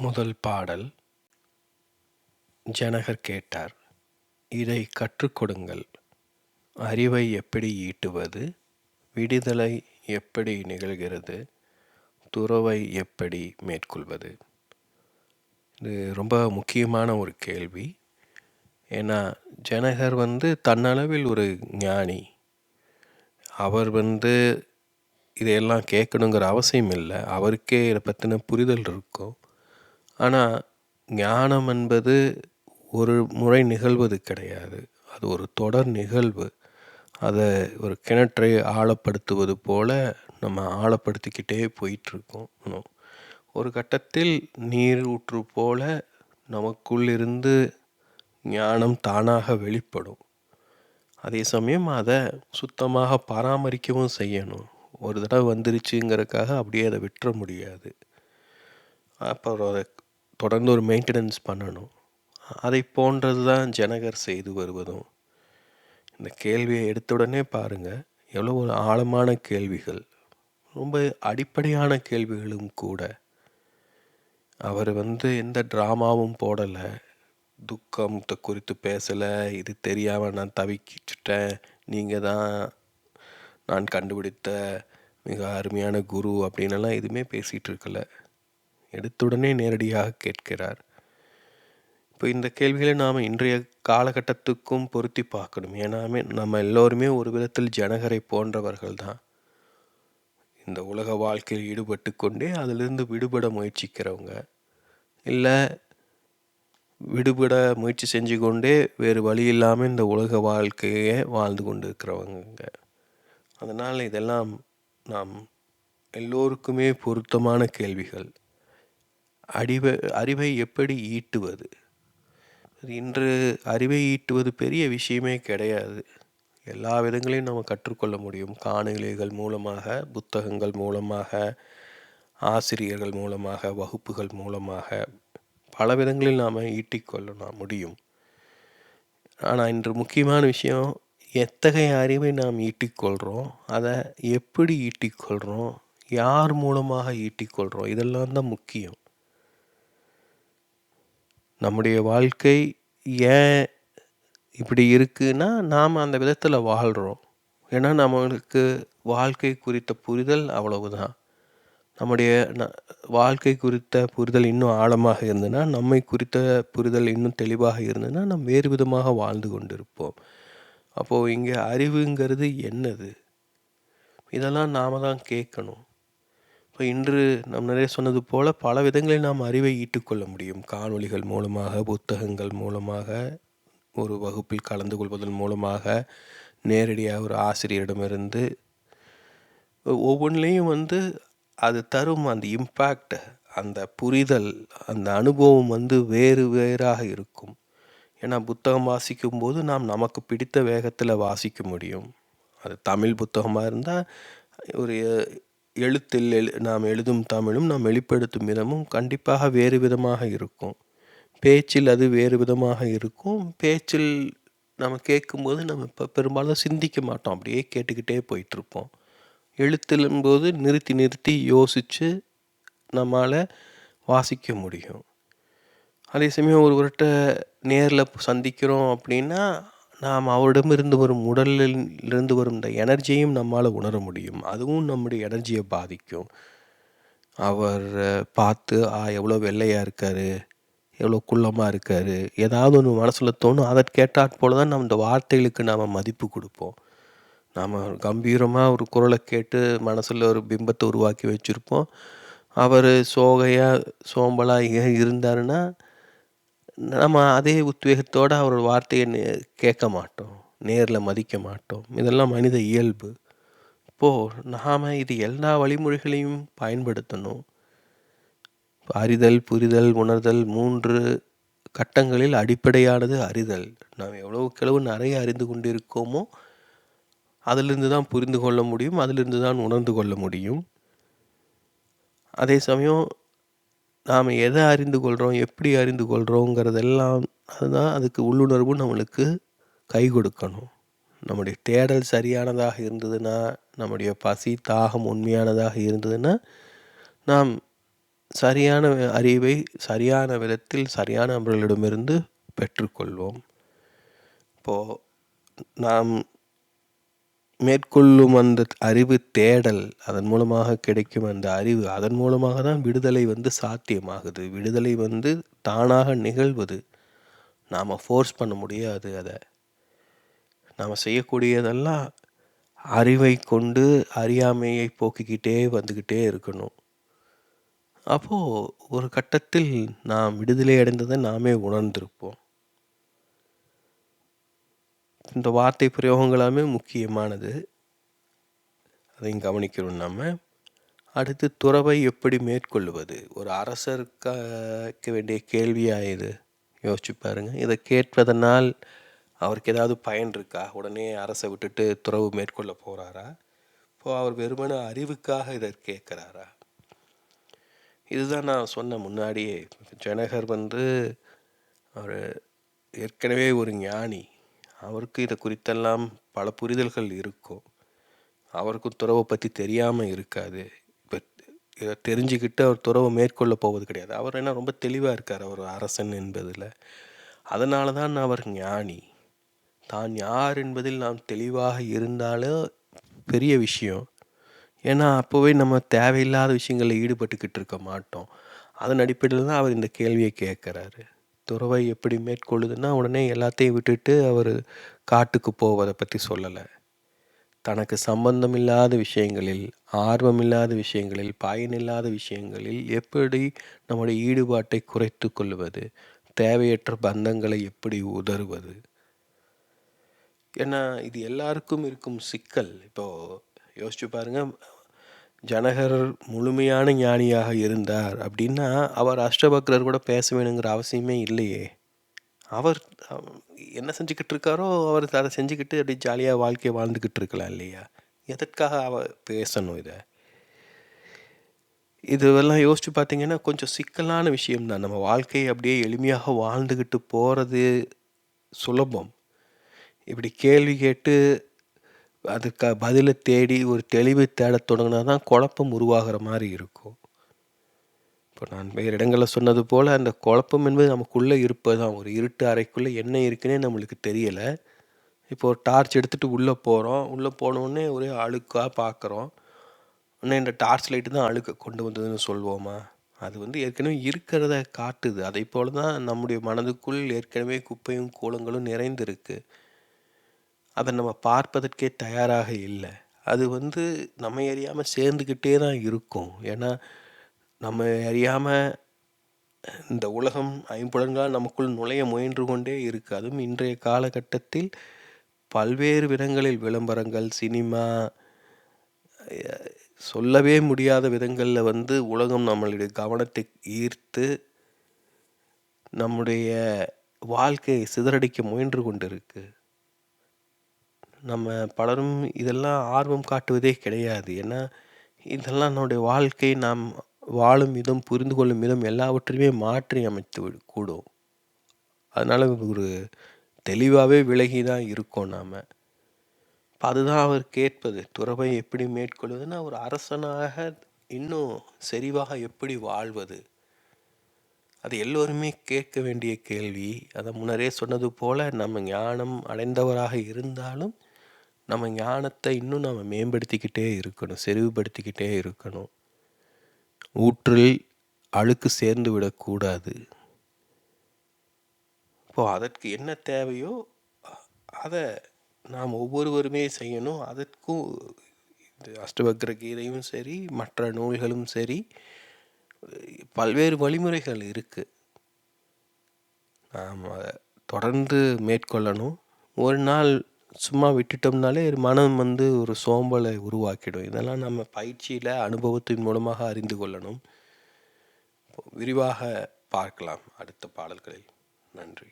முதல் பாடல். ஜனகர் கேட்டார் இதை கற்றுக்கொடுங்கள் அறிவை எப்படி ஈட்டுவது? விடுதலை எப்படி நிகழ்கிறது? துறவை எப்படி மேற்கொள்வது? இது ரொம்ப முக்கியமான ஒரு கேள்வி. ஏன்னா ஜனகர் வந்து தன்னளவில் ஒரு ஞானி. அவர் வந்து இதையெல்லாம் கேட்கணுங்கிற அவசியம் இல்லை. அவருக்கே இதை பற்றின புரிதல் இருக்கும். ஆனால் ஞானம் என்பது ஒரு முறை நிகழ்வது கிடையாது. அது ஒரு தொடர் நிகழ்வு. அதை ஒரு கிணற்றை ஆழப்படுத்துவது போல நம்ம ஆழப்படுத்திக்கிட்டே போயிட்டுருக்கோம். ஒரு கட்டத்தில் நீர் ஊற்று போல நமக்குள்ளிருந்து ஞானம் தானாக வெளிப்படும். அதே சமயம் அதை சுத்தமாக பராமரிக்கவும் செய்யணும். ஒரு தடவை வந்துருச்சுங்கிறதுக்காக அப்படியே அதை விட்டுற முடியாது. அப்புறம் அதை தொடர்ந்து ஒரு மெயின்டெனன்ஸ் பண்ணணும். அதை போன்றது தான் ஜனகர் செய்து வருவதும். இந்த கேள்வியை எடுத்த உடனே பாருங்கள் எவ்வளோ ஒரு ஆழமான கேள்விகள். ரொம்ப அடிப்படையான கேள்விகளும் கூட. அவர் வந்து எந்த ட்ராமாவும் போடலை. துக்கத்தை குறித்து பேசலை. இது தெரியாமல் நான் தவிக்கிச்சிட்டேன். நீங்கள் தான் நான் கண்டுபிடித்த மிக அருமையான குரு அப்படின்னெல்லாம் எதுவுமே பேசிகிட்டு இருக்கல. எடுத்துடனே நேரடியாக கேட்கிறார். இப்போ இந்த கேள்விகளை நாம் இன்றைய காலகட்டத்துக்கும் பொருத்தி பார்க்கணும். ஏன்னாமே நம்ம எல்லோருமே ஒரு விதத்தில் ஜனகரை போன்றவர்கள் தான். இந்த உலக வாழ்க்கையில் ஈடுபட்டு கொண்டே அதிலிருந்து விடுபட முயற்சிக்கிறவங்க. இல்லை விடுபட முயற்சி செஞ்சு கொண்டே வேறு வழி இல்லாமல் இந்த உலக வாழ்க்கையே வாழ்ந்து கொண்டு இருக்கிறவங்க அதனால் இதெல்லாம் நாம் எல்லோருக்குமே பொருத்தமான கேள்விகள். அறிவை அறிவை எப்படி ஈட்டுவது? இன்று அறிவை ஈட்டுவது பெரிய விஷயமே கிடையாது. எல்லா விதங்களையும் நம்ம கற்றுக்கொள்ள முடியும். காணொலிகள் மூலமாக புத்தகங்கள் மூலமாக ஆசிரியர்கள் மூலமாக வகுப்புகள் மூலமாக பல விதங்களில் நாம் ஈட்டிக்கொள்ள முடியும். ஆனால் இன்று முக்கியமான விஷயம் எத்தகைய அறிவை நாம் ஈட்டிக்கொள்கிறோம் அதை எப்படி ஈட்டிக்கொள்கிறோம் யார் மூலமாக ஈட்டிக்கொள்கிறோம் இதெல்லாம் தான் முக்கியம். நம்முடைய வாழ்க்கை ஏன் இப்படி இருக்குன்னா நாம் அந்த விதத்தில் வாழ்கிறோம் ஏன்னா நம்மளுக்கு வாழ்க்கை குறித்த புரிதல் அவ்வளவுதான். நம்முடைய ந வாழ்க்கை குறித்த புரிதல் இன்னும் ஆழமாக இருந்ததுன்னா நம்மை குறித்த புரிதல் இன்னும் தெளிவாக இருந்ததுன்னா நாம் வேறு விதமாக வாழ்ந்து கொண்டிருப்போம். அப்போது இங்கே அறிவுங்கிறது என்னது? இதெல்லாம் நாம் தான் கேட்கணும். இப்போ இன்று நம் நிறைய சொன்னது போல் பல விதங்களில் நாம் அறிவை ஈட்டுக்கொள்ள முடியும். காணொலிகள் மூலமாக புத்தகங்கள் மூலமாக ஒரு வகுப்பில் கலந்து கொள்வதன் மூலமாக நேரடியாக ஒரு ஆசிரியரிடமிருந்து ஒவ்வொன்றிலையும் வந்து அது தரும் அந்த இம்பேக்ட் அந்த புரிதல் அந்த அனுபவம் வந்து வேறு வேறாக இருக்கும். ஏன்னா புத்தகம் வாசிக்கும்போது நாம் நமக்கு பிடித்த வேகத்தில் வாசிக்க முடியும். அது தமிழ் புத்தகமாக இருந்தால் ஒரு எழுத்தில் எழு நாம் எழுதும் தமிழும் நாம் வெளிப்படுத்தும் விதமும் கண்டிப்பாக வேறு விதமாக இருக்கும். பேச்சில் அது வேறு விதமாக இருக்கும். பேச்சில் நம்ம கேட்கும்போது நம்ம இப்போ பெரும்பாலும் சிந்திக்க மாட்டோம். அப்படியே கேட்டுக்கிட்டே போயிட்டுருப்போம். எழுத்துலும்போது நிறுத்தி நிறுத்தி யோசித்து நம்மளால் வாசிக்க முடியும். அதே சமயம் ஒருவர்கிட்ட நேரில் சந்திக்கிறோம் அப்படின்னா நாம் அவரிடமிருந்து வரும் உடலிலிருந்து வரும் இந்த எனர்ஜியையும் நம்மால் உணர முடியும். அதுவும் நம்முடைய எனர்ஜியை பாதிக்கும். அவர் பார்த்து ஆ எவ்வளோ வெள்ளையாக இருக்கார் எவ்வளோ குள்ளமாக இருக்கார் ஏதாவது ஒன்று மனசில் தோணும் அதற்கேட்டாற் போல தான் நம்ம இந்த வார்த்தைகளுக்கு நாம் மதிப்பு கொடுப்போம். நாம் கம்பீரமாக ஒரு குரலை கேட்டு மனசில் ஒரு பிம்பத்தை உருவாக்கி வச்சுருப்போம். அவர் சோகையாக சோம்பலாக இருந்தாருன்னா நம்ம அதே உத்வேகத்தோடு அவரோட வார்த்தையை கேட்க மாட்டோம். நேரில் மதிக்க மாட்டோம். இதெல்லாம் மனித இயல்பு. இப்போது நாம் இது எல்லா வழிமுறைகளையும் பயன்படுத்தணும். அறிதல் புரிதல் உணர்தல் மூன்று கட்டங்களில் அடிப்படையானது அறிதல். நாம் எவ்வளவுக்கெளவு நிறைய அறிந்து கொண்டிருக்கோமோ அதிலிருந்து தான் புரிந்து கொள்ள முடியும் அதிலிருந்து தான் உணர்ந்து கொள்ள முடியும். அதே சமயம் நாம் எதை அறிந்து கொள்கிறோம் எப்படி அறிந்து கொள்கிறோங்கிறதெல்லாம் அதுதான் அதுக்கு உள்ளுணர்வு நம்மளுக்கு கை கொடுக்கணும். நம்முடைய தேடல் சரியானதாக இருந்ததுன்னா நம்முடைய பசி தாகம் உண்மையானதாக இருந்ததுன்னா நாம் சரியான அறிவை சரியான விதத்தில் சரியான நபர்களிடமிருந்து பெற்றுக்கொள்வோம். இப்போது நாம் மேற்கொள்ளும் அந்த அறிவு தேடல் அதன் மூலமாக கிடைக்கும் அந்த அறிவு அதன் மூலமாக தான் விடுதலை வந்து சாத்தியமாகுது. விடுதலை வந்து தானாக நிகழ்வது. நாம் ஃபோர்ஸ் பண்ண முடியாது அதை. நாம் செய்யக்கூடியதெல்லாம் அறிவை கொண்டு அறியாமையை போக்கிக்கிட்டே வந்துக்கிட்டே இருக்கணும். அப்போது ஒரு கட்டத்தில் நாம் விடுதலை அடைந்ததை நாமே உணர்ந்திருப்போம். இந்த வார்த்தை பிரயோகங்களாமே முக்கியமானது. அதையும் கவனிக்கிறோம் நம்ம அடுத்து துறவை எப்படி மேற்கொள்வது? ஒரு அரசருக்க வேண்டிய கேள்வியாக இது? யோசிச்சு பாருங்கள் இதை கேட்பதனால் அவருக்கு ஏதாவது பயன் இருக்கா? உடனே அரசை விட்டுட்டு துறவு மேற்கொள்ள போகிறாரா இப்போ அவர் வெறுமன அறிவுக்காக இதை கேட்குறாரா? இதுதான் நான் சொன்ன முன்னாடியே. ஜனகர் வந்து அவர் ஏற்கனவே ஒரு ஞானி. அவருக்கு இதை குறித்தெல்லாம் பல புரிதல்கள் இருக்கும் அவருக்கும் துறவை பற்றி தெரியாமல் இருக்காது. இப்போ இதை தெரிஞ்சுக்கிட்டு அவர் துறவை மேற்கொள்ள போவது கிடையாது. அவர் என்ன ரொம்ப தெளிவாக இருக்கார் அவர் அரசன் என்பதில். அதனால தான் அவர் ஞானி. தான் யார் என்பதில் நாம் தெளிவாக இருந்தாலும் பெரிய விஷயம். ஏன்னா அப்போவே நம்ம தேவையில்லாத விஷயங்களில் ஈடுபட்டுக்கிட்டு இருக்க மாட்டோம். அதன் அடிப்படையில் தான் அவர் இந்த கேள்வியை கேட்குறாரு. துறவை எப்படி மேற்கொள்ளுதுன்னா உடனே எல்லாத்தையும் விட்டுட்டு அவர் காட்டுக்கு போவதை பற்றி சொல்லலை. தனக்கு சம்பந்தம் இல்லாத விஷயங்களில் ஆர்வமில்லாத விஷயங்களில் பயனில்லாத விஷயங்களில் எப்படி நம்முடைய ஈடுபாட்டை குறைத்து கொள்வது தேவையற்ற பந்தங்களை எப்படி உதறுவது. ஏன்னா இது எல்லாருக்கும் இருக்கும் சிக்கல். இப்போது யோசிச்சு பாருங்கள் ஜனகர் முழுமையான ஞானியாக இருந்தார் அப்படின்னா அவர் அஷ்டபக்ரர் கூட பேச வேணுங்கிற அவசியமே இல்லையே. அவர் என்ன செஞ்சுக்கிட்டு இருக்காரோ அவர் அதை செஞ்சுக்கிட்டு அப்படி ஜாலியாக வாழ்க்கையை வாழ்ந்துக்கிட்டு இருக்கலாம் இல்லையா? எதற்காக அவர் பேசணும் இதை? இதுவெல்லாம் யோசித்து பார்த்தீங்கன்னா கொஞ்சம் சிக்கலான விஷயம்தான். நம்ம வாழ்க்கையை அப்படியே எளிமையாக வாழ்ந்துக்கிட்டு போகிறது சுலபம். இப்படி கேள்வி கேட்டு அதுக்கு பதிலை தேடி ஒரு தெளிவை தேட தொடங்கினா தான் குழப்பம் உருவாகிற மாதிரி இருக்கும். இப்போ நான் வேறு இடங்களில் சொன்னது போல் அந்த குழப்பம் என்பது நமக்குள்ளே இருப்பது தான் ஒரு இருட்டு அறைக்குள்ளே என்ன இருக்குன்னே நம்மளுக்கு தெரியலை. இப்போ ஒரு டார்ச் எடுத்துகிட்டு உள்ளே போகிறோம். உள்ளே போனோடனே ஒரே அழுக்காக பார்க்குறோம். இன்னும் இந்த டார்ச் லைட்டு தான் அழுக்க கொண்டு வந்ததுன்னு சொல்வோமா? அது வந்து ஏற்கனவே இருக்கிறத காட்டுது. அதை போல் தான் நம்முடைய மனதுக்குள் ஏற்கனவே குப்பையும் கூலங்களும் நிறைந்திருக்கு. அதை நம்ம பார்ப்பதற்கே தயாராக இல்லை. அது வந்து நம்ம அறியாமல் சேர்ந்துக்கிட்டே தான் இருக்கும். ஏன்னா நம்ம அறியாமல் இந்த உலகம் ஐம்புலன்களால் நமக்குள் நுழைய முயன்று கொண்டே இருக்குது அதுவும் இன்றைய காலகட்டத்தில் பல்வேறு விதங்களில் விளம்பரங்கள் சினிமா சொல்லவே முடியாத விதங்களில் வந்து உலகம் நம்மளுடைய கவனத்தை ஈர்த்து நம்முடைய வாழ்க்கையை சிதறடிக்க முயன்று கொண்டு இருக்குது நம்ம பலரும் இதெல்லாம் ஆர்வம் காட்டுவதே கிடையாது. ஏன்னா இதெல்லாம் நம்முடைய வாழ்க்கை நாம் வாழும் விதம் புரிந்து கொள்ளும் விதம் எல்லாவற்றையுமே மாற்றி அமைத்து கூடும். அதனால் ஒரு தெளிவாகவே விலகி தான் இருக்கோம் நாம். அதுதான் அவர் கேட்பது துறவை எப்படி மேற்கொள்வதுன்னா ஒரு அரசனாக இன்னும் செறிவாக எப்படி வாழ்வது? அது எல்லோருமே கேட்க வேண்டிய கேள்வி. அதை முன்னரே சொன்னது போல் நம்ம ஞானம் அடைந்தவராக இருந்தாலும் நம்ம ஞானத்தை இன்னும் நம்ம மேம்படுத்திக்கிட்டே இருக்கணும் செறிவுபடுத்திக்கிட்டே இருக்கணும். ஊற்றில் அழுக்கு சேர்ந்து விடக்கூடாது. இப்போது அதற்கு என்ன தேவையோ அதை நாம் ஒவ்வொருவருமே செய்யணும். அதற்கும் இந்த அஷ்டபக்ர கீதையும் சரி மற்ற நூல்களும் சரி பல்வேறு வழிமுறைகள் இருக்குது நாம் அதை தொடர்ந்து மேற்கொள்ளணும். ஒரு நாள் சும்மா விட்டுட்டோம்னாலே மனம் வந்து ஒரு சோம்பலை உருவாக்கிடும். இதெல்லாம் நம்ம பயிற்சியில் அனுபவத்தின் மூலமாக அறிந்து கொள்ளணும். விரிவாக பார்க்கலாம். அடுத்த பாடல்களில். நன்றி.